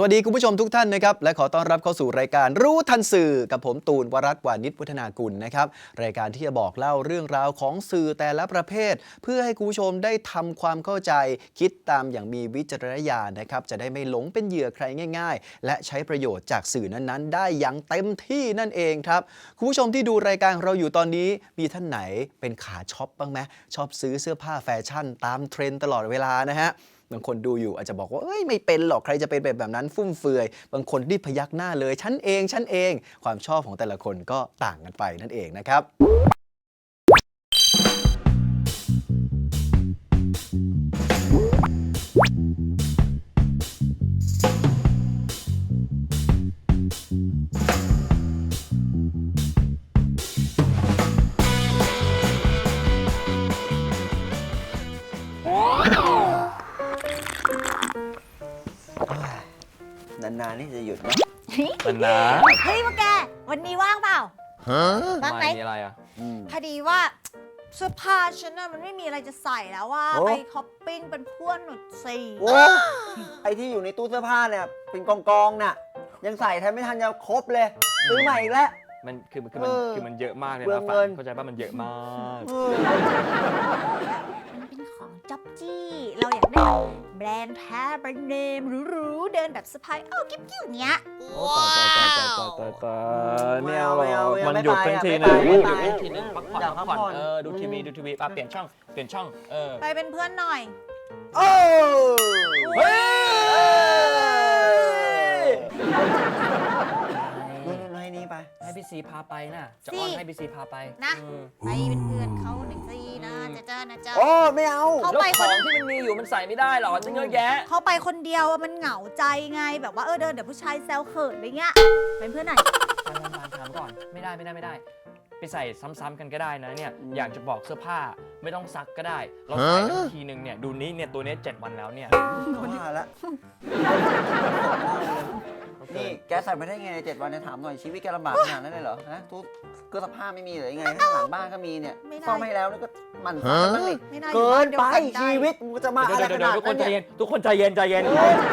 สวัสดีคุณผู้ชมทุกท่านนะครับ และขอต้อนรับเข้าสู่รายการรู้ทันสื่อกับผมตูนวรัตน์วานิชวัฒนากุลนะครับ รายการที่จะบอกเล่าเรื่องราวของสื่อแต่ละประเภท เพื่อให้คุณผู้ชมได้ทำความเข้าใจ คิดตามอย่างมีวิจารณญาณนะครับ จะได้ไม่หลงเป็นเหยื่อใครง่าย ๆ และใช้ประโยชน์จากสื่อนั้นๆ ได้อย่างเต็มที่นั่นเองครับคุณผู้ชมที่ดูรายการเราอยู่ตอนนี้มีท่านไหนเป็นขาช็อปบ้างไหมชอบซื้อเสื้อผ้าแฟชั่น ตามเทรนด์ตลอดเวลานะฮะ บางคนดูอยู่อาจจะบอกว่าเอ้ยไม่เป็นหรอกใครจะเป็นแบบนั้นฟุ่มเฟือย บางคนรีบพยักหน้าเลยฉันเองฉันเอง ความชอบของแต่ละคนก็ต่างกันไปนั่นเองนะครับ นนะ เฮ้ยพวกแก วันนี้ว่างเปล่าว่างไหมมีอะไรอะอืมพอดีว่าเสื้อผ้าฉันน่ะมันไม่มีอะไรจะใส่แล้วว่าโอ้ ไปช้อปปิ้งเป็นเพื่อนหนุดสี่โอ้ไอที่อยู่ในตู้เสื้อผ้าเนี่ย เป็นกองกองๆน่ะ ยังใส่แทบไม่ทันจะครบเลยซื้อใหม่อีกแล้ว มันคือคือมันเออคือมันเยอะมากเลยเปลืนะองฝัเงิน นเข้าใจป่ะมันเยอะมากเออมันเป็นของจ๊อบจี้ เราอยากได้ แบรนด์แท้แบรนด์เนมหรูๆเดินแบบสะพายเอ้ากิ๊บกิ้วเนี้ย โอ้ตายตายตายตายตายตายไม่เอาหรไม่เอาอกไม่เอามันไม่หยุดไปทั้งอะทีไม่นึงไปมันหยุดไม่ไปทั้งทีนึงพักผ่อนอยากพักผ่อนพักผ่อนเออดูทีวีอืมดูทีวีอะเปลี่ยนช่องเปลี่ยนช่องเออไปเป็นเพื่อนหน่อยโอ้ เฮ้ยนู่นๆ ให้นี่ไป ให้พี่ซีพาไปน่ะ จะซีอ้อนให้พี่ซีพาไปนะอืมไปเป็นเพื่อนเขาหนึ่งซีนะจะเจอนะจ๊ะ โอ้ไม่เอา เขาแล้วไปขคอน งที่มันมีอยู่มันใส่ไม่ได้หรอตั้งเยอะแยะ เขาไปคนเดียวอะมันเหงาใจไงแบบว่าเออเดินเดี๋ยวผู้ชายแซวเขินอะไรเงี้ยเป็นเพื่อนหน่อยถามถามถามก่อนไม่ได้ไม่ได้ไม่ได้ ไปใส่ซ้ำๆกันก็ได้นะเนี่ยอยากจะบอกเสื้อผ้าไม่ต้องซักก็ได้ เราใส่กันทีนึงเนี่ยดูนี้เนี่ยตัวเนี้ยเจ็ดวันแล้วเนี่ยว่าละ นี่แกใส่มาได้ไงในเจ็ดวันเนี่ยถามหน่อยชีวิตแกลำบากขนาดนั้นเลยเหรอฮะทุกเครื่องซักผ้าไม่มีเลยยังไงข้างหลังบ้านก็มีเนี่ยไม่ได้ ซ่อมให้แล้วแล้วก็หมันซ่อมกันบ้างดิไม่น่าอยู่เกิบ้านนเดียวไปกันได้ ชีวิตมันจะมาเดี๋อะไรยวขเดี๋ยวนาดทุกคนั้นนใจเนี่ยเย็นทุกคนใจเย็นใจเย็น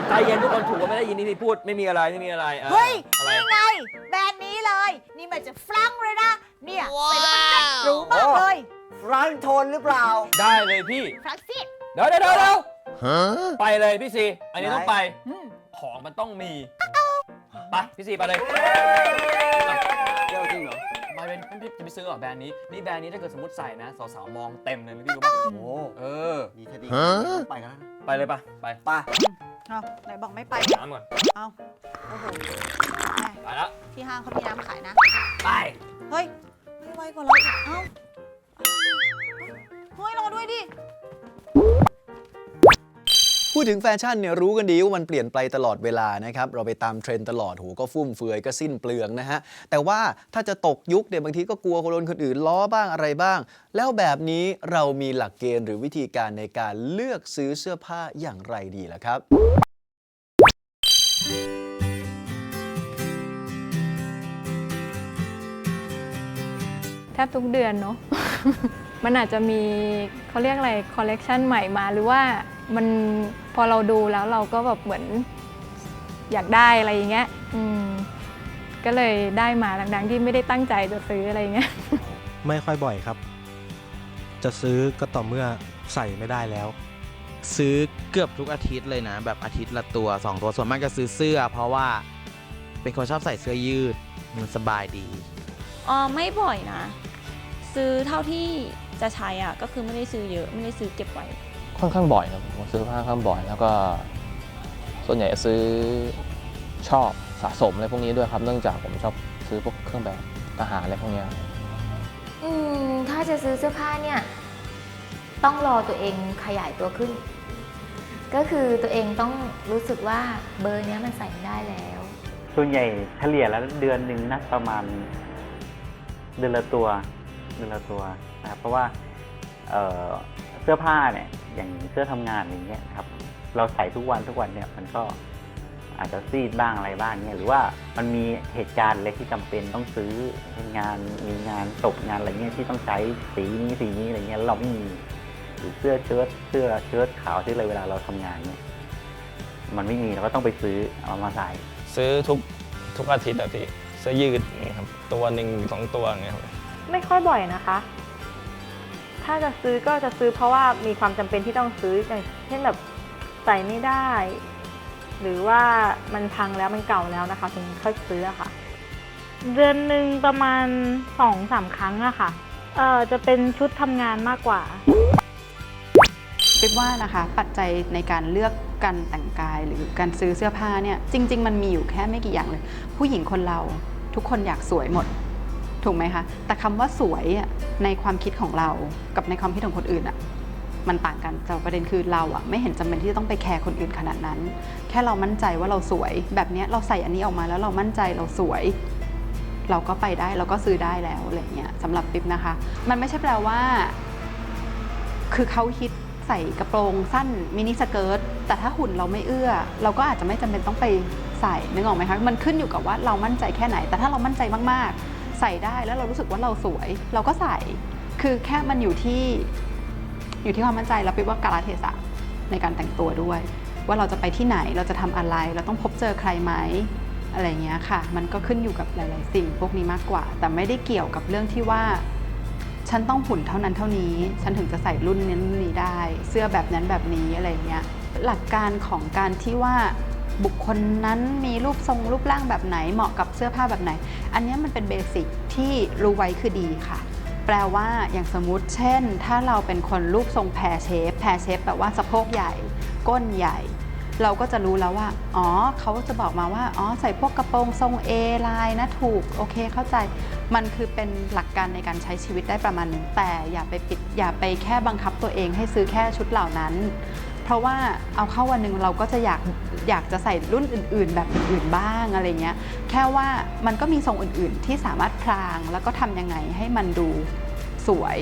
ใจเย็นทุกคนถูกว่าไม่ได้ยินที่พี่พูดไม่มีอะไรไม่มีอะไรอะเฮ้ยอะไรนี่ไงแบรนด์นี้เลย นี่มันจะฟลังเลยนะ เนี่ยใส่แล้วมันเซ็ตหรูมากเลยร้านโทนหรือเปล่า ได้เลยพี่ฟลังสิเดี๋ยวเดี๋ยวเดี๋ยวเดี๋ยวไปเลยพี่ซีอันนี้ไหนต้องไปอืมของมันต้องมี ไปพี่ซีไปเลยเจ้าจริงเหรอไปเป็นพี่จะไปซื้อเหรอแบรนด์นี้ นี่แบรนด์นี้ถ้าเกิดสมมติใส่นะ สาวๆ มองเต็มเลยนะพี่รู้ป่ะโอ้โหเออ ดีถ้าดีไปกันแล้วนะไปเลยปะไปไปเอาไหนบอกไม่ไป น้ำก่อนเอาโอ้โหแม่ไปแล้วที่ห้างเขามีน้ำขายนะ ไป เฮ้ยไม่ไวกว่าเราอีกเอ้าเฮ้ยรอด้วยดิ พูดถึงแฟชั่นเนี่ยรู้กันดีว่ามันเปลี่ยนไปตลอดเวลานะครับเราไปตามเทรนด์ตลอดโหก็ฟุ่มเฟือยก็สิ้นเปลืองนะฮะแต่ว่าถ้าจะตกยุคเนี่ยบางทีก็กลัวคนคนอื่นล้อบ้างอะไรบ้าง แล้วแบบนี้เรามีหลักเกณฑ์หรือวิธีการในการเลือกซื้อเสื้อผ้าอย่างไรดีล่ะครับแทบทุกเดือนเนาะ มันอาจจะมีเขาเรียกอะไรคอลเลกชันใหม่มาหรือว่า มันพอเราดูแล้วเราก็แบบเหมือนอยากได้อะไรอย่างเงี้ยอืมก็เลยได้มาดังๆที่ไม่ได้ตั้งใจจะซื้ออะไรอย่างเงี้ย ไม่ค่อยบ่อยครับ จะซื้อก็ต่อเมื่อใส่ไม่ได้แล้ว ซื้อเกือบทุกอาทิตย์เลยนะ แบบอาทิตย์ละตัวสองตัวส่วนมากจะซื้อเสื้อ เพราะว่าเป็นคนชอบใส่เสื้อยืดมันสบายดีอ๋อไม่บ่อยนะ ซื้อเท่าที่จะใช้อะก็คือไม่ได้ซื้อเยอะไม่ได้ซื้อเก็บไว้ ค่อนข้างบ่อยครับผมซื้อค่อนข้างบ่อย แล้วก็ ส่วนใหญ่ซื้อชอบสะสมอะไรพวกนี้ด้วยครับ เนื่องจากผมชอบซื้อพวกเครื่องแบบทหารอะไรพวกเนี้ยอืมถ้าจะซื้อเสื้อผ้าเนี่ย ต้องรอตัวเองขยายตัวขึ้น ก็คือตัวเองต้องรู้สึกว่าเบอร์เนี้ยมันใส่ไม่ได้แล้ว ส่วนใหญ่เฉลี่ยแล้วเดือนหนึ่งนักประมาณเดือนละตัวเดือนละตัวนะครับเพราะว่าเอ่อ เสื้อผ้าเนี่ย อย่างเสื้อทำงานอย่างเงี้ยครับ เราใส่ทุกวันทุกวันเนี่ยมันก็อาจจะซีดบ้างอะไรบ้างเนี่ยหรือว่ามันมีเหตุการณ์อะไรที่จำเป็นต้องซื้องานมีงานตกงานอะไรเงี้ยที่ต้องใช้สีนี้สีนี้อะไรเงี้ยแล้วเราไม่มีหรือเสื้อเชิ้ตเสื้อเชิ้ตขาวที่อะไรเวลาเราทำงานเนี่ยมันไม่มีเราก็ต้องไปซื้อเอามาใส่ซื้อทุกทุกอาทิตย์อะพี่เสื้อยืดอย่างเงี้ยครับตัวหนึ่งสองตัวอย่างเงี้ยครับไม่ค่อยบ่อยนะคะ ถ้าจะซื้อก็จะซื้อเพราะว่ามีความจำเป็นที่ต้องซื้ออย่างเช่นแบบใส่ไม่ได้ หรือว่ามันพังแล้วมันเก่าแล้วนะคะ ถึงค่อยซื้อค่ะ เดือนหนึ่งประมาณสองสามครั้งอะค่ะเอ่อจะเป็นชุดทำงานมากกว่าคิดว่านะคะปัจจัยในการเลือกการแต่งกายหรือการซื้อเสื้อผ้าเนี่ยจริง ๆ มันมีอยู่แค่ไม่กี่อย่างเลย ผู้หญิงคนเราทุกคนอยากสวยหมด ถูกไหมคะ แต่คำว่าสวยในความคิดของเรากับในความคิดของคนอื่นอะมันต่างกันแต่ประเด็นคือเราอะไม่เห็นจำเป็นที่จะต้องไปแคร์คนอื่นขนาดนั้น แค่เรามั่นใจว่าเราสวย แบบนี้เราใส่อันนี้ออกมาแล้วเรามั่นใจเราสวย เราก็ไปได้เราก็ซื้อได้แล้วอะไรเงี้ยสำหรับปิ๊บนะคะ มันไม่ใช่แปลว่า คือเขาฮิตใส่กระโปรงสั้นมินิสเกิร์ตแต่ถ้าหุ่นเราไม่เอื้อ เราก็อาจจะไม่จำเป็นต้องไปใส่นึกออกไหมคะมันขึ้นอยู่กับว่าเรามั่นใจแค่ไหน แต่ถ้าเรามั่นใจมากๆ ใส่ได้แล้วเรารู้สึกว่าเราสวย เราก็ใส่คือแค่มันอยู่ที่อยู่ที่ความมั่นใจแล้วปิ๊บว่ากาลเทศะในการแต่งตัวด้วย ว่าเราจะไปที่ไหนเราจะทำอะไร เราต้องพบเจอใครไหมอะไรเงี้ยค่ะ มันก็ขึ้นอยู่กับหลาย ๆ สิ่งพวกนี้มากกว่า แต่ไม่ได้เกี่ยวกับเรื่องที่ว่า ฉันต้องหุ่นเท่านั้นเท่านี้ ฉันถึงจะใส่รุ่นนี้รุ่นนี้ได้ เสื้อแบบนั้นแบบนี้อะไรเงี้ยหลักการของการที่ว่า บุคคลนั้นมีรูปทรงรูปร่างแบบไหนเหมาะกับเสื้อผ้าแบบไหน อันนี้มันเป็นเบสิกที่รู้ไว้คือดีค่ะ แปลว่าอย่างสมมติเช่น ถ้าเราเป็นคนรูปทรงแพรเชฟแพรเชฟแปลว่าสะโพกใหญ่ ก้นใหญ่ เราก็จะรู้แล้วว่า อ๋อเขาจะบอกมาว่า อ๋อใส่พวกกระโปรงทรง A ลายนะถูกโอเคเข้าใจมันคือเป็นหลักการในการใช้ชีวิตได้ประมาณหนึงแต่อย่าไปปิดอย่าไปแค่บังคับตัวเองให้ซื้อแค่ชุดเหล่านั้น เพราะว่าเอาเข้าวันหนึ่งเราก็จะอยากอยากจะใส่รุ่นอื่น ๆ แบบอื่นๆบ้างอะไรเงี้ยแค่ว่ามันก็มีทรงอื่นๆ ที่สามารถพรางแล้วก็ทำยังไงให้มันดูสวย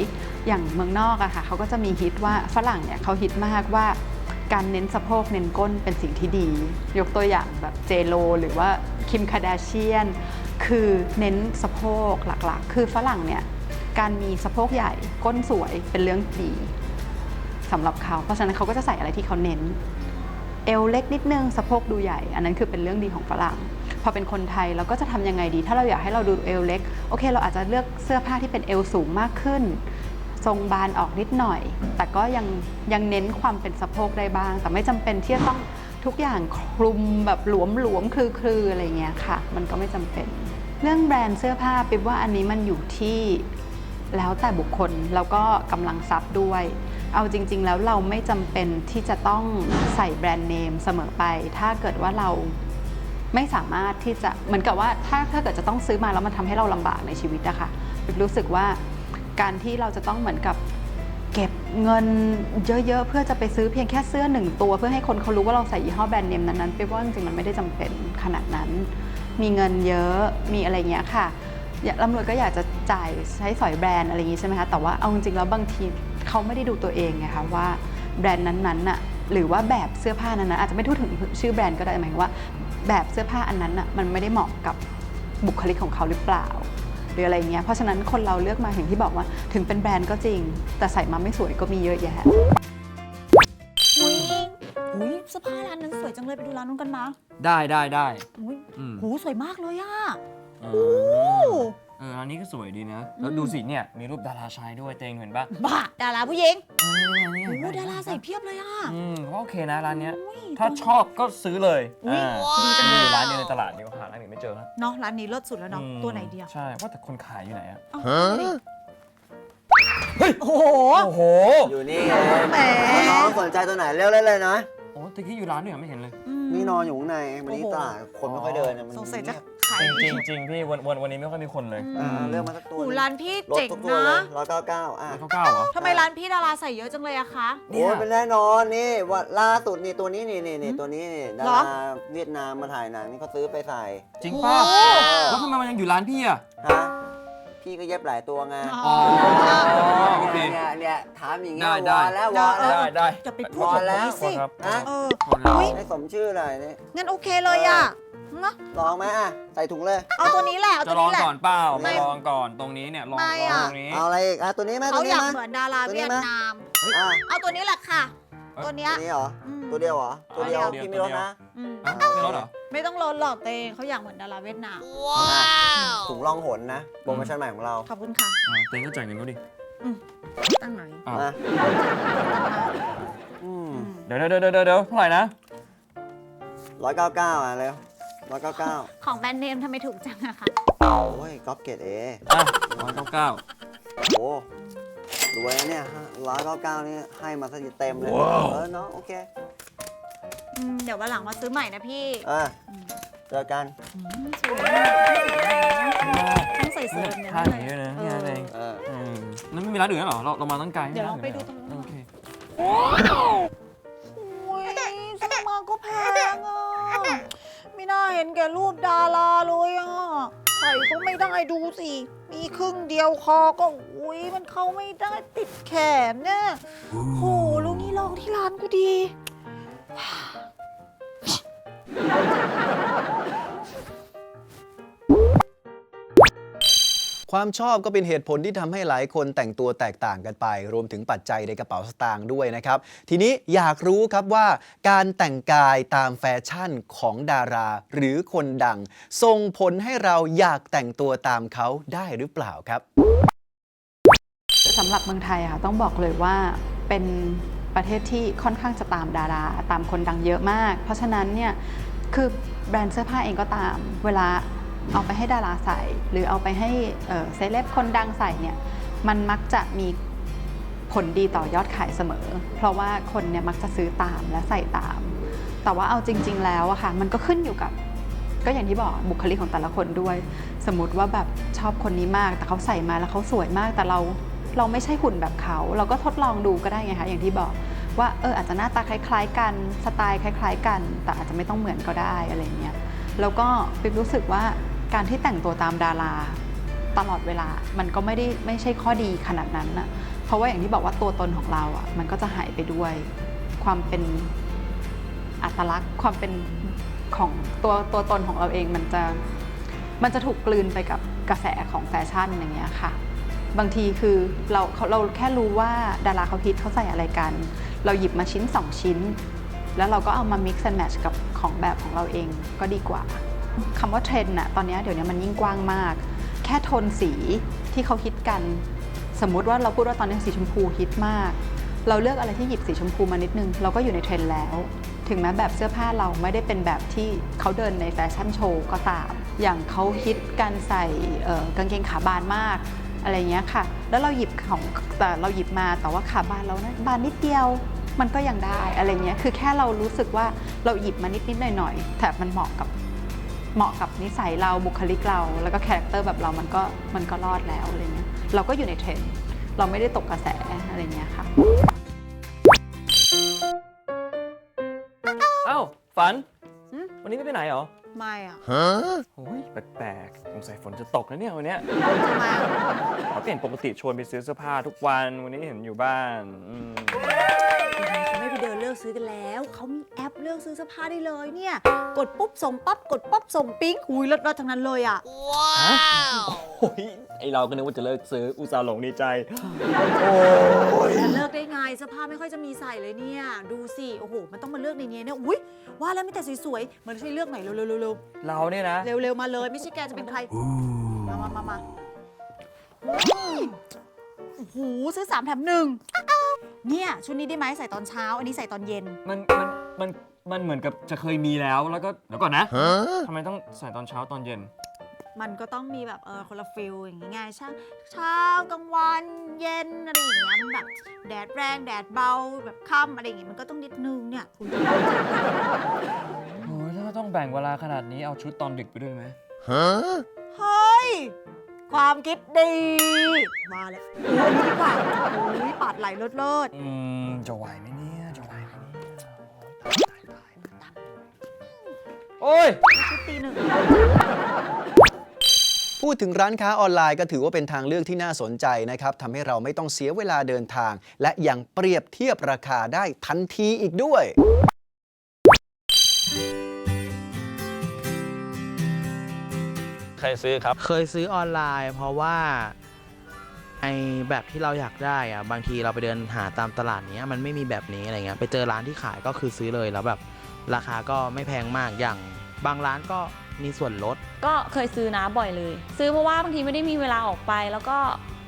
อย่างเมืองนอกอะค่ะเขาก็จะมีฮิตว่าฝรั่งเนี่ยเขาฮิตมากว่าการเน้นสะโพกเน้นก้นเป็นสิ่งที่ดี ยกตัวอย่างแบบเจโลหรือว่าคิมคาดาเชียนคือเน้นสะโพกหลักๆ คือฝรั่งเนี่ยการมีสะโพกใหญ่ก้นสวยเป็นเรื่องดี สำหรับเขา เพราะฉะนั้นเขาก็จะใส่อะไรที่เขาเน้น เอวเล็กนิดนึงสะโพกดูใหญ่ อันนั้นคือเป็นเรื่องดีของฝรั่ง พอเป็นคนไทยเราก็จะทำยังไงดี ถ้าเราอยากให้เราดูเอวเล็ก โอเค เราอาจจะเลือกเสื้อผ้าที่เป็นเอวสูงมากขึ้น ทรงบานออกนิดหน่อย แต่ก็ยังยังเน้นความเป็นสะโพกได้บ้าง แต่ไม่จำเป็นที่จะต้องทุกอย่างคลุมแบบหลวมหลวมๆคลือคือๆอะไรเงี้ยค่ะ มันก็ไม่จำเป็น เรื่องแบรนด์เสื้อผ้าปิ๊บว่าอันนี้มันอยู่ที่แล้วแต่บุคคลแล้วก็กำลังทรัพย์ด้วย เอาจริง ๆ แล้วเราไม่จำเป็นที่จะต้องใส่แบรนด์เนมเสมอไป ถ้าเกิดว่าเราไม่สามารถที่จะเหมือนกับว่าถ้าถ้าเกิดจะต้องซื้อมาแล้วมันทำให้เราลำบากในชีวิตอะค่ะรู้สึกว่าการที่เราจะต้องเหมือนกับเก็บเงินเยอะ ๆ เพื่อจะไปซื้อเพียงแค่เสื้อหนึ่งตัว เพื่อให้คนเขารู้ว่าเราใส่ยี่ห้อแบรนด์เนมนั้นๆปิ๊บว่าจริงๆมันไม่ได้จำเป็นขนาดนั้น มีเงินเยอะมีอะไรเงี้ยค่ะ อยากร่ำรวยก็อยากจะจ่ายใช้สอยแบรนด์อะไรอย่างนี้ใช่ไหมคะแต่ว่าเอาจริงๆแล้วบางที เขาไม่ได้ดูตัวเองไงคะว่าแบรนด์นั้นๆน่ะหรือว่าแบบเสื้อผ้านั้นๆอาจจะไม่ทูดถึงชื่อแบรนด์ก็ได้หมายความว่า แบบเสื้อผ้าอันนั้นน่ะมันไม่ได้เหมาะกับบุคลิกของเขาหรือเปล่าหรืออะไรเงี้ยเพราะฉะนั้นคนเราเลือกมาอย่างที่บอกว่าถึงเป็นแบรนด์ก็จริง แต่ใส่มาไม่สวยก็มีเยอะแยะอุ้ยอุ้ยเสื้อผ้าร้านนั้นสวยจังเลยไปดูร้านนู้นกันมา ได้ได้ได้อุ้ยอืม หูสวยมากเลยอะเอโอ้อ เอออันนี้ก็สวยดีนะ แล้วดูสิเนี่ยมีรูปดาราชายด้วยเตงเห็นปะบ้าดาราผู้หญิงเออเนี่ยเนี่ยโอ้เห็นปะดาราใส่เพียบเลยอะอืมก็โอเคนะร้านเนี้ย ถ้าชอบก็ซื้อเลยอุ๊ยอ่าดีจังเลยมีร้านเดียวในตลาดเดียวหาร้านอื่นไม่เจอครับเนาะร้านนี้เลิศสุดแล้วเนาะอืมตัวไหนดีอะใช่ว่าแต่คนขายอยู่ไหนอะเอ้าดูดิโอ้โหโอ้โหอยู่นี่ไงแหมน้องสนใจตัวไหนเลือกได้เลยนะ โอ้ตะกี้อยู่ร้านด้วยเหรอไม่เห็นเลยนี่นอนอยู่ข้างในวันนี้โอ้โหตลาดคนไม่ค่อยเดินนะมันสงสัยจะเงียบขายจริดีงจริงๆพี่วันวันวันนี้ไม่ค่อยมีคนเลยเออเลือกมาสักตัวหูร้านพี่รถเจ๋งทุกตัวนะเลยร้อยเก้าเก้าอะเขาเก้าเหรอ ทำไมร้านพี่ดาราใส่เยอะจังเลยอะคะ โอ้ยเป็นแน่นอนนี่ว่าล่าสุดนี่ตัวนี้นี่นี่นี่ตัวนี้นี่ดาเหรอราเวียดนามมาถ่ายหนังนี่เขาซื้อไปใส่จริงป่ะแล้วทำไมมันยังอยู่ร้านพี่อะฮะพี่ก็เย็บหลายตัวไงอ๋อโอเค เนี่ยเนี่ยถามอย่างเงี้ยได้วได้อนแล้ววอนแล้ว ได้ได้จะไปพูดวอแบนบแล้วนี้สิครับ นะ เออคนเราอุ๊ย ให้สมชื่อหน่อยนี่งั้นโอเคเลยอะ นะลองไหมอะ ใส่ถุงเลย เอาตัวนี้แหละเอาจะตัวลองนี้แหละ ก่อนเปล่าไม่มาลองก่อนตรงนี้เนี่ยลองไม่ลองอะ ตรงนี้เอาอะไรอีกอะตัวนี้ไหมตัเขาวอนี้ยากไหม เหมือนดาราตัวนี้เวียดไหมนาม อะเอาตัวนี้แหละค่ะ ตัวเนี้ยตัวนี้เหรอ อืม ตัวเดียวเหรอตัวเดียวตัวเดียวพี่ไม่ลดนะ อืมอะไม่ลดเหรอ ไม่ต้องลดหรอกเตงเขาอยากเหมือนดาราเวียดนาม ถุงรองหนนะ โปรโมชั่นใหม่ของเราขอบคุณค่ะอ่าเต็งก็จ่ายเงินเขาดิตั้งไหนอ้าวมาอืมเดี๋ยวเดี๋ยวเดี๋ยวเดี๋ยวเดี๋ยวเท่าไหร่นะร้อยเก้าเก้าอะเร็ว ร้อยเก้าเก้าของแบรนด์เนมทำไมถูกจังอะคะโอ้ยก๊อปเกตเออะร้อยเก้าเก้าโอ้รวยนะเนี่ยร้อยเก้าเก้านี่ให้มาซะเต็มเลย เออเนาะโอเคอืมเดี๋ยววันหลังมาซื้อใหม่นะพี่เออเจอกันอืมสวยมากต้องใส่เสื้อแบบนี้ท่าเลนี้ยด้วยนะเอเนี่ยอเองเออเออนั่นไม่มีร้านอื่นแล้วเหรอ เราเรามาตั้งไกลเดี๋ยวเราไปดูตรงนู้นโอเคโอ้ยซื้อมาก็แพงอะ ไม่น่าเห็นแก่รูปดาราเลยอะใส่ก็ไม่ได้ดูสิ มีครึ่งเดียวคอก็อุ้ยมันเข้าไม่ได้ติดแขนเนี่ยโหลุงนี่ลองที่ร้านกูดี ความชอบก็เป็นเหตุผลที่ทำให้หลายคนแต่งตัวแตกต่างกันไป รวมถึงปัจจัยในกระเป๋าสตางค์ด้วยนะครับ ทีนี้อยากรู้ครับว่าการแต่งกายตามแฟชั่นของดารา หรือคนดังส่งผลให้เราอยากแต่งตัวตามเขาได้หรือเปล่าครับสำหรับเมืองไทยค่ะต้องบอกเลยว่าเป็นประเทศที่ค่อนข้างจะตามดารา ตามคนดังเยอะมาก เพราะฉะนั้นเนี่ยคือแบรนด์เสื้อผ้าเองก็ตาม เวลา เอาไปให้ดาราใส่ หรือเอาไปให้เซเลบคนดังใส่เนี่ยมันมักจะมีผลดีต่อยอดขายเสมอ เพราะว่าคนเนี่ยมักจะซื้อตามและใส่ตาม แต่ว่าเอาจริง ๆ แล้วอะค่ะมันก็ขึ้นอยู่กับ ก็อย่างที่บอกบุคลิกของแต่ละคนด้วย สมมติว่าแบบชอบคนนี้มาก แต่เขาใส่มาแล้วเขาสวยมากแต่เราเราไม่ใช่หุ่นแบบเขา เราก็ทดลองดูก็ได้ไงคะอย่างที่บอกว่าเอออาจจะหน้าตาคล้าย ๆ กันสไตล์คล้าย ๆ กัน แต่อาจจะไม่ต้องเหมือนก็ได้อะไรเงี้ยแล้วก็ปิ๊บรู้สึกว่า การที่แต่งตัวตามดาราตลอดเวลา มันก็ไม่ได้ไม่ใช่ข้อดีขนาดนั้นนะเพราะว่าอย่างที่บอกว่าตัวตนของเราอะ มันก็จะหายไปด้วย ความเป็นอัตลักษณ์ ความเป็นของตัวตัวตนของเราเองมันจะมันจะถูกกลืนไปกับกระแสของแฟชั่นอย่างเงี้ยค่ะ บางทีคือเราเขาเราแค่รู้ว่าดาราเขาฮิตเขาใส่อะไรกัน เราหยิบมาชิ้น 2 ชิ้น แล้วเราก็เอามา mix and match กับของแบบของเราเองก็ดีกว่า คำว่าเทรนด์น่ะตอนนี้เดี๋ยวนี้มันยิ่งกว้างมาก แค่โทนสีที่เขาฮิตกัน สมมุติว่าเราพูดว่าตอนนี้สีชมพูฮิตมาก เราเลือกอะไรที่หยิบสีชมพูมานิดนึง เราก็อยู่ในเทรนด์แล้ว ถึงแม้แบบเสื้อผ้าเราไม่ได้เป็นแบบที่เขาเดินในแฟชั่นโชว์ก็ตาม อย่างเขาฮิตการใส่กางเกงขาบานมากอะไรเงี้ยค่ะ แล้วเราหยิบของแต่เราหยิบมาแต่ว่าขาบานเรานะบานนิดเดียวมันก็ยังได้อะไรเงี้ย คือแค่เรารู้สึกว่าเราหยิบมานิดนิดหน่อยหน่อยแต่มันเหมาะกับ เหมาะกับนิสัยเราบุคลิกเรา แล้วก็คาแรคเตอร์แบบเรามันก็มันก็รอดแล้วอะไรเงี้ยเราก็อยู่ในเทรนด์เราไม่ได้ตกกระแสอะไรเงี้ยค่ะเอ้าฝันหืมวันนี้ไม่ไปไหนเหรอไม่อะโอ้ยแปลกๆสงสัยฝนจะตกนะเนี่ยวันเนี้ยทำไมอะ เขาเปลี่ยนปกติชวนไปซื้อเสื้อผ้าทุกวันวันนี้เห็นอยู่บ้านอืม เขาไม่ไปเดินเลือกกซื้อกันแล้ว เขามีแอปเลือกซื้อเสื้อผ้าได้เลยเนี่ย กดปุ๊บส่งปั๊บกดปั๊บส่งปิ๊งหุยเลิศๆทั้งนั้นเลยอะโอ้ยไอเราก็นึกว่าจะเลิกซื้ออุตส่าห์หลงดีใจจะเลิกได้ไงเสื้อผ้าไม่ค่อยจะมีใส่เลยเนี่ย ดูสิโอ้โหมันต้องมาเลือกในนี้เนี่ยอุ้ยว่าแล้วมีแต่สวยๆมันช่วยเลือกหน่อยเร็วๆเร็วเราเนี่ยนะ ๆเร็วๆมาเลย ไม่ใช่แกจะเป็นใครมามามามาอืม โอ้โหซื้อสามแถมหนึ่งเนี่ยชุดนี้ได้ไหมใส่ตอนเช้า อันนี้ใส่ตอนเย็น มันมันมันมันเหมือนกับจะเคยมีแล้วแล้วก็เดี๋ยวก่อนนะทำไมต้องใส่ตอนเช้าตอนเย็น มันก็ต้องมีแบบเออคนละฟิลอย่างงี้ไงเช้าเช้ากลางวันเย็นอะไรอย่างเงี้ยมันแบบแดดแรงแดดเบาแบบค่ำอะไรอย่างงี้มันก็ต้องนิดนึงเนี่ยคุณจะเข้าใจโอ้ยถ้าต้องแบ่งเวลาขนาดนี้เอาชุดตอนดึกไปด้วยไหมเฮ้ย ความคิดดี มาแล้วนี่ปาดไหลเลิศเลิศอืมจะไหวไหมเนี่ย จะไหวไหมเนี่ยโอ้ย ชุดตีหนึ่งพูดถึงร้านค้าออนไลน์ก็ถือว่าเป็นทางเลือกที่น่าสนใจนะครับทำให้เราไม่ต้องเสียเวลาเดินทาง และยังเปรียบเทียบราคาได้ทันทีอีกด้วย เคยซื้อครับ เคยซื้อออนไลน์ เพราะว่าไอแบบที่เราอยากได้อะบางทีเราไปเดินหาตามตลาดเนี้ยมันไม่มีแบบนี้อะไรเงี้ยไปเจอร้านที่ขายก็คือซื้อเลยแล้วแบบราคาก็ไม่แพงมากอย่างบางร้านก็มีส่วนลด ก็เคยซื้อนะบ่อยเลย ซื้อเพราะว่าบางทีไม่ได้มีเวลาออกไป แล้วก็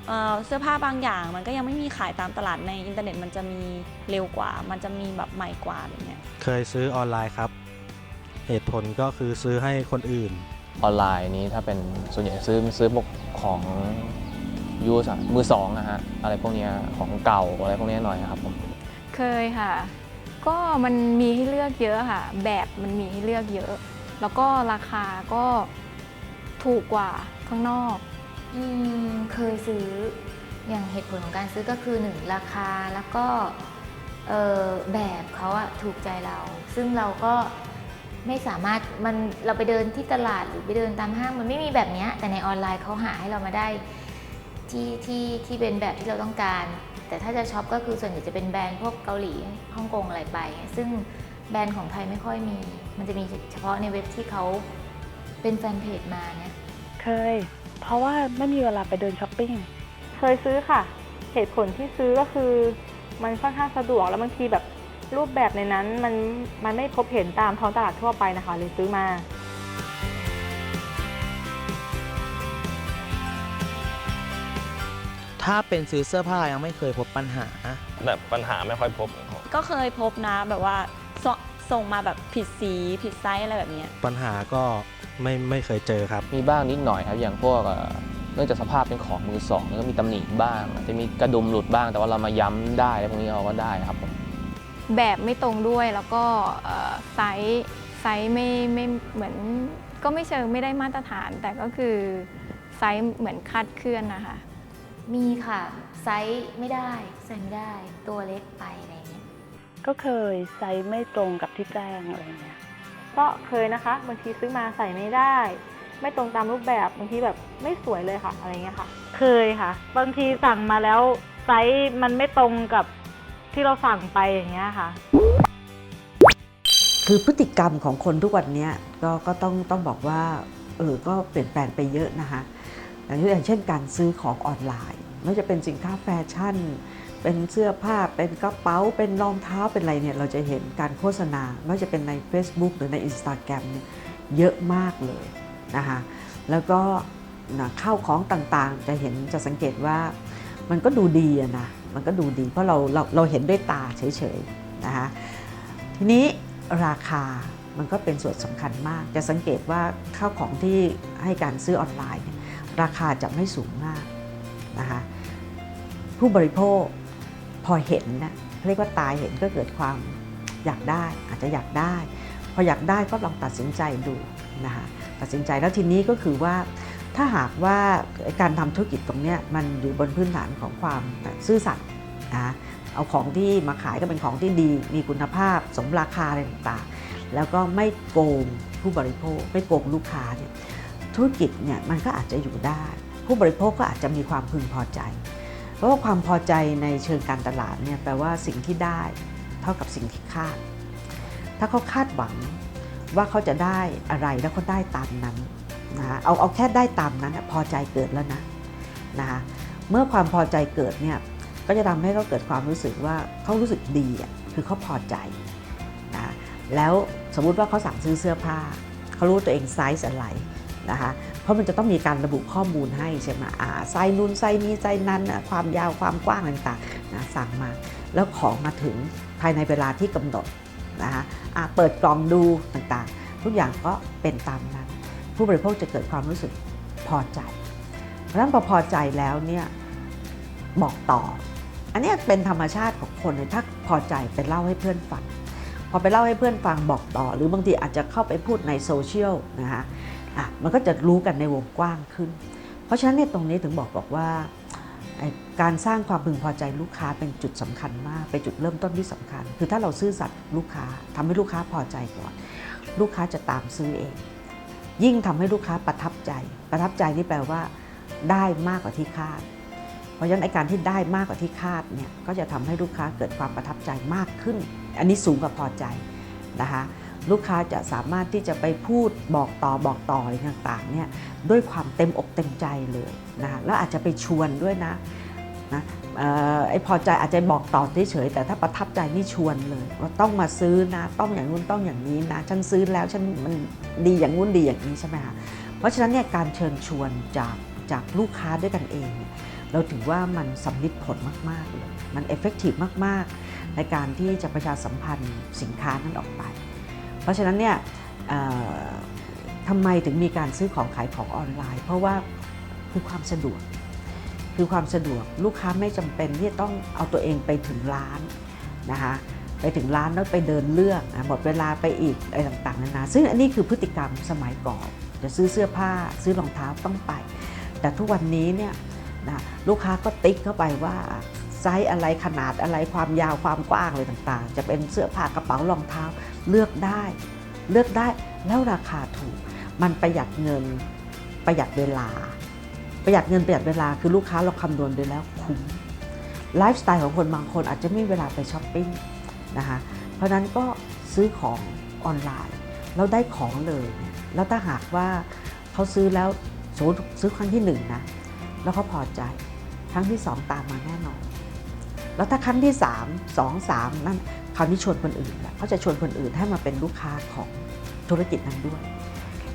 เอ่อเสื้อผ้าบางอย่าง มันก็ยังไม่มีขายตามตลาดในอินเทอร์เน็ตมันจะมีเร็วกว่า มันจะมีแบบใหม่กว่าแบบเนี้ย เคยซื้อออนไลน์ครับ เหตุผลก็คือซื้อให้คนอื่น ออนไลน์นี้ถ้าเป็นส่วนใหญ่ซื้อซื้อพวกของยูสอะมือสองนะฮะอะไรพวกเนี้ยของเก่าอะไรพวกเนี้ยหน่อยนะครับผมเคยค่ะ ก็มันมีให้เลือกเยอะค่ะ แบบมันมีให้เลือกเยอะ แล้วก็ราคาก็ถูกกว่าข้างนอกอืมเคยซื้ออย่างเหตุผลของการซื้อก็คือหนึ่งราคาแล้วก็เอ่อแบบเขาอะถูกใจเรา ซึ่งเราก็ ไม่สามารถมันเราไปเดินที่ตลาดหรือไปเดินตามห้างมันไม่มีแบบนี้แต่ในออนไลน์เขาหาให้เรามาได้ที่ที่ที่เป็นแบบที่เราต้องการ แต่ถ้าจะช็อปก็คือส่วนใหญ่จะเป็นแบรนด์พวกเกาหลีฮ่องกงอะไรไป ซึ่งแบรนด์ของไทยไม่ค่อยมี มันจะมีเฉพาะในเว็บที่เขาเป็นแฟนเพจมาเนี่ยเคย เพราะว่าไม่มีเวลาไปเดินช้อปปิ้งเคยซื้อค่ะ เหตุผลที่ซื้อก็คือมันค่อนข้างสะดวกแล้วบางทีแบบ รูปแบบในนั้นมันมันไม่พบเห็นตามท้องตลาดทั่วไปนะคะเลยซื้อมาถ้าเป็นซื้อเสื้อผ้ายังไม่เคยพบปัญหา แบบปัญหาไม่ค่อยพบ ก็เคยพบนะแบบว่าสส่งมาแบบผิดสีผิดไซส์อะไรแบบเนี้ยปัญหาก็ไม่ไม่เคยเจอครับ มีบ้างนิดหน่อยครับ อย่างพวกเอ่อเนื่องจากสภาพเป็นของมือสองแล้วก็มีตำหนิบ้างอาจจะมีกระดุมหลุดบ้าง แต่ว่าเรามาย้ำได้แล้วพวกนี้เราก็ได้ครับผม แบบไม่ตรงด้วยแล้วก็เอ่อไซส์ไซส์ไม่ไม่เหมือนก็ไม่เชิงไม่ได้มาตรฐาน แต่ก็คือไซส์เหมือนคาดเคลื่อนนะคะมีค่ะ ไซส์ไม่ได้ใส่ไม่ได้ ตัวเล็กไปอะไรเงี้ยก็เคยไซส์ไม่ตรงกับที่แจ้งอะไรเงี้ยก็เคยนะคะบางทีซื้อมาใส่ไม่ได้ ไม่ตรงตามรูปแบบบางทีแบบไม่สวยเลยค่ะอะไรเงี้ยค่ะ เคยค่ะ บางทีสั่งมาแล้วไซส์มันไม่ตรงกับ ที่เราสั่งไปอย่างเงี้ยค่ะ คือพฤติกรรมของคนทุกวันนี้ก็ก็ต้องต้องบอกว่าเออก็เปลี่ยนแปลงไปเยอะนะคะอย่างเช่นการซื้อของออนไลน์ไม่ว่าจะเป็นสินค้าแฟชั่น เป็นเสื้อผ้า เป็นกระเป๋า เป็นรองเท้า เป็นอะไรเนี่ยเราจะเห็นการโฆษณา ไม่ว่าจะเป็นใน Facebook หรือใน Instagram เนี่ยเยอะมากเลยนะคะแล้วก็นะข้าวของต่างๆ จะเห็นจะสังเกตว่ามันก็ดูดีอะนะ มันก็ดูดีเพราะเราเราเราเห็นด้วยตาเฉยๆนะคะทีนี้ราคามันก็เป็นส่วนสำคัญมาก จะสังเกตว่าข้าวของที่ให้การซื้อออนไลน์ ราคาจะไม่สูงมากนะคะผู้บริโภคพอเห็นนะเรียกว่าตายเห็นก็เกิดความอยากได้อาจจะอยากได้ พออยากได้ก็ลองตัดสินใจดูนะคะตัดสินใจแล้วทีนี้ก็คือว่า ถ้าหากว่าการทำธุรกิจตรงนี้มันอยู่บนพื้นฐานของความซื่อสัตย์นะเอาของที่มาขายก็เป็นของที่ดี มีคุณภาพ สมราคาอะไรต่างๆ แล้วก็ไม่โกงผู้บริโภค ไม่โกงลูกค้าเนี่ยธุรกิจเนี่ยมันก็อาจจะอยู่ได้ ผู้บริโภคก็อาจจะมีความพึงพอใจ เพราะว่าความพอใจในเชิงการตลาดเนี่ยแปลว่าสิ่งที่ได้เท่ากับสิ่งที่คาด ถ้าเขาคาดหวังว่าเขาจะได้อะไรแล้วเขาได้ตามนั้น นะเอาเอาแค่ได้ตามนั้นพอใจเกิดแล้วนะนะคะเมื่อความพอใจเกิดเนี่ยก็จะทำให้เขาเกิดความรู้สึกว่าเขารู้สึกดีอะคือเขาพอใจนะแล้วสมมุติว่าเขาสั่งซื้อเสื้อผ้าเขารู้ตัวเองไซส์อะไรนะคะเพราะมันจะต้องมีการระบุข้อมูลให้ใช่ไหมอ่าไซส์นู้นไซส์นี้ไซส์นั้นความยาวความกว้างต่างๆนะสั่งมา แล้วของมาถึงภายในเวลาที่กำหนดนะคะะเปิดกล่องดูต่างๆ ทุกอย่างก็เป็นตามนั้น ผู้บริโภคจะเกิดความรู้สึกพอใจเพราะนั้นพอพอใจแล้วเนี่ยบอกต่อ อันนี้เป็นธรรมชาติของคนเลยถ้าพอใจไปเล่าให้เพื่อนฟังพอไปเล่าให้เพื่อนฟังบอกต่อ หรือบางทีอาจจะเข้าไปพูดในโซเชียลนะคะอะมันก็จะรู้กันในวงกว้างขึ้น เพราะฉะนั้นเนี่ยตรงนี้ถึงบอกบอกว่าการสร้างความพึงพอใจลูกค้าเป็นจุดสำคัญมาก เป็นจุดเริ่มต้นที่สำคัญ คือถ้าเราซื่อสัตย์ลูกค้าทำให้ลูกค้าพอใจก่อน ลูกค้าจะตามซื้อเอง ยิ่งทำให้ลูกค้าประทับใจ ประทับใจนี่แปลว่า ได้มากกว่าที่คาด เพราะฉะนั้นไอการที่ได้มากกว่าที่คาดเนี่ยก็จะทำให้ลูกค้าเกิดความประทับใจมากขึ้น อันนี้สูงกว่าพอใจนะคะลูกค้าจะสามารถที่จะไปพูดบอกต่อบอกต่ออะไรต่างๆเนี่ยด้วยความเต็มอกเต็มใจเลยนะคะแล้วอาจจะไปชวนด้วยนะนะ ไอ้พอใจอาจจะบอกต่อเฉยแต่ถ้าประทับใจนี่ชวนเลยว่าต้องมาซื้อนะต้องอย่างนู้นต้องอย่างนี้นะฉันซื้อแล้วฉันมันดีอย่างนู้นดีอย่างนี้ใช่ไหมคะเพราะฉะนั้นเนี่ยการเชิญชวนจากจากลูกค้าด้วยกันเองเนี่ยเราถือว่ามันสำลิดผลมาก ๆ เลย มันเอฟเฟกตีฟมาก ๆ ในการที่จะประชาสัมพันธ์สินค้านั้นออกไป เพราะฉะนั้นเนี่ยทำไมถึงมีการซื้อของขายของออนไลน์ เพราะว่าคือความสะดวก คือความสะดวกลูกค้าไม่จำเป็นที่จะต้องเอาตัวเองไปถึงร้านนะคะไปถึงร้านแล้วไปเดินเลือกหมดเวลาไปอีกอะไรต่างๆนานาซึ่งอันนี้คือพฤติกรรมสมัยก่อนจะซื้อเสื้อผ้าซื้อรองเท้าต้องไป แต่ทุกวันนี้เนี่ยนะลูกค้าก็ติ๊กเข้าไปว่าไซส์อะไรขนาดอะไรความยาวความกว้างอะไรต่างๆ จะเป็นเสื้อผ้ากระเป๋ารองเท้าเลือกได้ เลือกได้แล้วราคาถูก มันประหยัดเงินประหยัดเวลา ประหยัดเงินประหยัดเวลาคือลูกค้าเราคำนวณดูแล้วคุ้มไลฟ์สไตล์ของคนบางคนอาจจะไม่มีเวลาไปช้อปปิ้งนะคะเพราะนั้นก็ซื้อของออนไลน์แล้วได้ของเลย แล้วถ้าหากว่าเขาซื้อแล้วสมมติซื้อครั้งที่หนึ่งนะแล้วเขาพอใจครั้งที่สองตามมาแน่นอน แล้วถ้าครั้งที่สามสองสามนั่นคราวนี้ชวนคนอื่นละเขาจะชวนคนอื่นให้มาเป็นลูกค้าของธุรกิจนั้นด้วย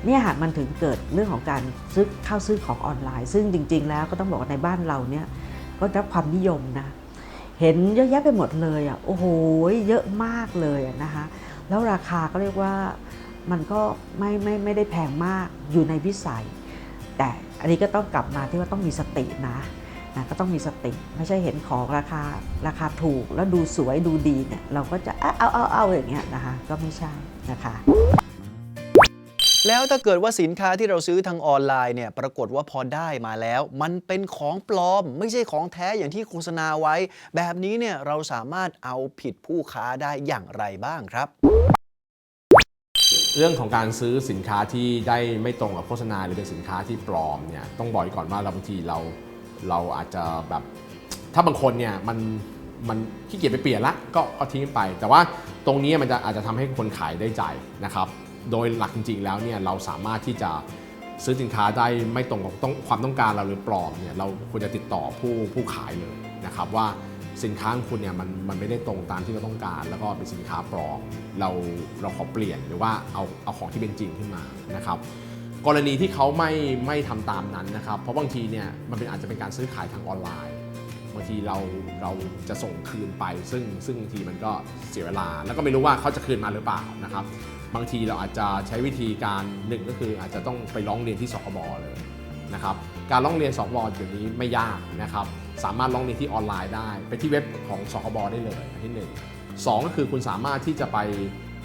เนี่ยหากมันถึงเกิดเรื่องของการซื้อเข้าซื้อของออนไลน์ ซึ่งจริง ๆ แล้วก็ต้องบอกว่าในบ้านเราเนี่ยก็ได้รับความนิยมนะเห็นเยอะแยะไปหมดเลยอะโอ้โหเยอะมากเลยนะคะแล้วราคาก็เรียกว่ามันก็ไม่ไม่ไม่ได้แพงมากอยู่ในวิสัย แต่อันนี้ก็ต้องกลับมาที่ว่าต้องมีสตินะนะก็ต้องมีสติไม่ใช่เห็นของราคาราคาถูกแล้วดูสวยดูดีเนี่ยเราก็จะเอาเอาเอาอย่างเงี้ยนะคะก็ไม่ใช่นะคะ แล้วถ้าเกิดว่าสินค้าที่เราซื้อทางออนไลน์เนี่ยปรากฏว่าพอได้มาแล้ว มันเป็นของปลอม ไม่ใช่ของแท้อย่างที่โฆษณาไว้ แบบนี้เนี่ยเราสามารถเอาผิดผู้ค้าได้อย่างไรบ้างครับ เรื่องของการซื้อสินค้าที่ได้ไม่ตรงกับโฆษณาหรือเป็นสินค้าที่ปลอมเนี่ยต้องบอกก่อนว่าเราบางทีเราเราอาจจะแบบถ้าบางคนเนี่ยมันมันขี้เกียจไปเปลี่ยนละก็ก็ทิ้งไป แต่ว่าตรงนี้มันจะอาจจะทำให้คนขายได้ใจนะครับ โดยหลักจริงๆแล้วเนี่ยเราสามารถที่จะซื้อสินค้าได้ไม่ตรงกับต้องความต้องการเราหรือปลอมเนี่ยเราควรจะติดต่อผู้ผู้ขายเลยนะครับว่าสินค้าของคุณเนี่ยมันมันไม่ได้ตรงตามที่เราต้องการ แล้วก็เป็นสินค้าปลอมเราเราขอเปลี่ยนหรือว่าเอาเอาของที่เป็นจริงขึ้นมานะครับกรณีที่เขาไม่ไม่ทำตามนั้นนะครับ เพราะบางทีเนี่ยมันเป็นอาจจะเป็นการซื้อขายทางออนไลน์บางทีเราเราจะส่งคืนไป ซึ่งซึ่งบางทีมันก็เสียเวลา แล้วก็ไม่รู้ว่าเขาจะคืนมาหรือเปล่านะครับ บางทีเราอาจจะใช้วิธีการหนึ่งก็คืออาจจะต้องไปร้องเรียนที่สคบเลยนะครับการร้องเรียนสคบเดี๋ยวนี้ไม่ยากนะครับสามารถร้องเรียนที่ออนไลน์ได้ ไปที่เว็บของสคบได้เลยอันที่หนึ่งสองก็คือคุณสามารถที่จะไป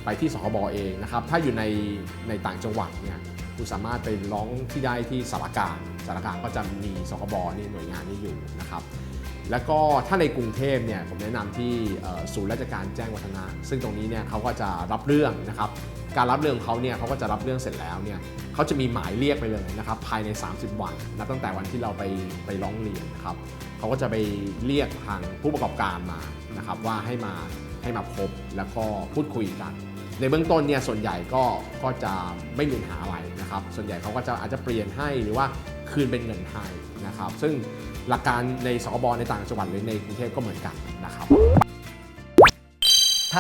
ไปที่สคบเองนะครับถ้าอยู่ในในต่างจังหวัดเนี่ยคุณสามารถไปร้องที่ได้ที่สารกลางสารกลางก็จะมีสคบนี่หน่วยงานนี้อยู่นะครับแล้วก็ถ้าในกรุงเทพเนี่ยผมแนะนำที่ศูนย์ราชการแจ้งวัฒนะ ซึ่งตรงนี้เนี่ยเขาก็จะรับเรื่องนะครับ การรับเรื่องของเขาเนี่ยเขาก็จะรับเรื่องเสร็จแล้วเนี่ยเขาจะมีหมายเรียกไปเลยนะครับภายใน 30 วันนับตั้งแต่วันที่เราไปไปร้องเรียนนะครับเขาก็จะไปเรียกทางผู้ประกอบการมานะครับว่าให้มาให้มาพบแล้วก็พูดคุยกัน ในเบื้องต้นเนี่ยส่วนใหญ่ก็ก็จะไม่มีปัญหาอะไรนะครับ ส่วนใหญ่เขาก็จะอาจจะเปลี่ยนให้หรือว่าคืนเป็นเงินให้นะครับ ซึ่งหลักการในสคบในต่างจังหวัดหรือในกรุงเทพก็เหมือนกันนะครับ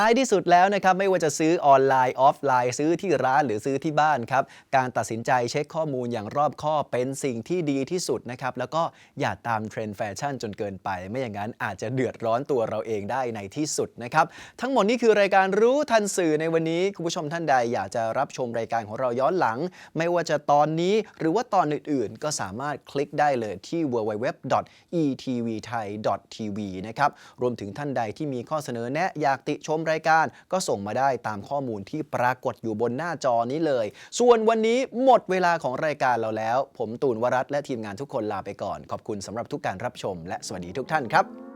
ท้ายที่สุดแล้วนะครับไม่ว่าจะซื้อออนไลน์ออฟไลน์ ซื้อที่ร้านหรือซื้อที่บ้านครับการตัดสินใจเช็คข้อมูลอย่างรอบคอบเป็นสิ่งที่ดีที่สุดนะครับแล้วก็อย่าตามเทรนด์แฟชั่นจนเกินไป ไม่อย่างนั้นอาจจะเดือดร้อนตัวเราเองได้ในที่สุดนะครับทั้งหมดนี้คือรายการรู้ทันสื่อในวันนี้คุณผู้ชมท่านใดอยากจะรับชมรายการของเราย้อนหลัง ไม่ว่าจะตอนนี้หรือว่าตอนอื่นๆ ก็สามารถคลิกได้เลยที่ www.etvthai.tv นะครับรวมถึงท่านใดที่มีข้อเสนอแนะอยากติชมรายการ ก็ส่งมาได้ตามข้อมูลที่ปรากฏอยู่บนหน้าจอนี้เลย ส่วนวันนี้หมดเวลาของรายการเราแล้ว ผมตูนวรัตและทีมงานทุกคนลาไปก่อน ขอบคุณสำหรับทุกการรับชม และสวัสดีทุกท่านครับ